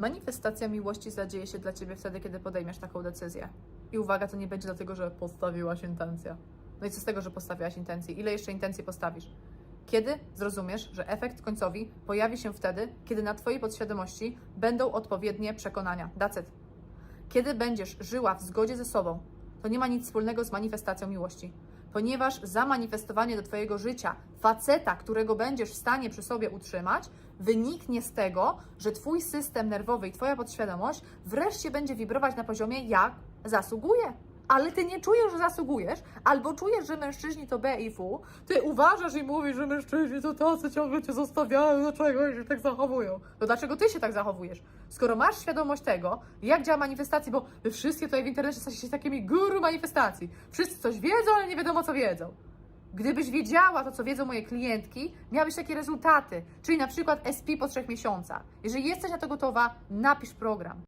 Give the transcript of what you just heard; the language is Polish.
Manifestacja miłości zadzieje się dla ciebie wtedy, kiedy podejmiesz taką decyzję. I uwaga, to nie będzie dlatego, że postawiłaś intencję. No i co z tego, że postawiłaś intencję? Ile jeszcze intencji postawisz? Kiedy zrozumiesz, że efekt końcowy pojawi się wtedy, kiedy na Twojej podświadomości będą odpowiednie przekonania? That's it. Kiedy będziesz żyła w zgodzie ze sobą, to nie ma nic wspólnego z manifestacją miłości. Ponieważ zamanifestowanie do Twojego życia faceta, którego będziesz w stanie przy sobie utrzymać, wyniknie z tego, że Twój system nerwowy i Twoja podświadomość wreszcie będzie wibrować na poziomie jak zasługuje. Ale ty nie czujesz, że zasługujesz, albo czujesz, że mężczyźni to B i F, ty uważasz i mówisz, że mężczyźni to tacy ciągle cię zostawiają, dlaczego oni się tak zachowują? To dlaczego ty się tak zachowujesz? Skoro masz świadomość tego, jak działa manifestacja, bo wy wszystkie tutaj w internecie jesteście takimi guru manifestacji. Wszyscy coś wiedzą, ale nie wiadomo co wiedzą. Gdybyś wiedziała to, co wiedzą moje klientki, miałabyś takie rezultaty, czyli na przykład SP po trzech miesiącach. Jeżeli jesteś na to gotowa, napisz program.